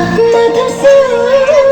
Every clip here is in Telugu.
Nefesim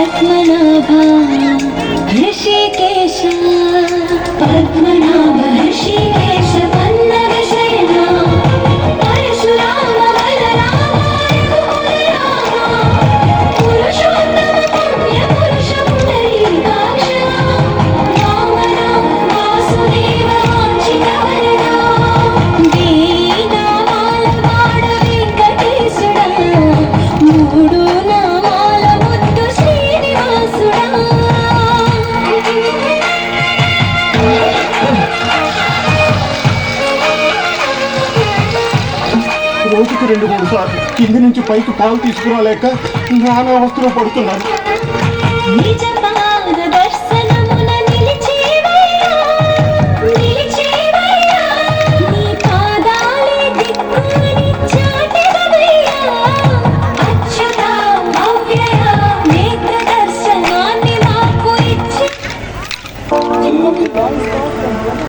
आत्मनाभा हृषि రోజుకి రెండు మూడు సార్లు. కింది నుంచి పైకి పాలు తీసుకురాలేక నానా వస్తువులు పడుతున్నారు.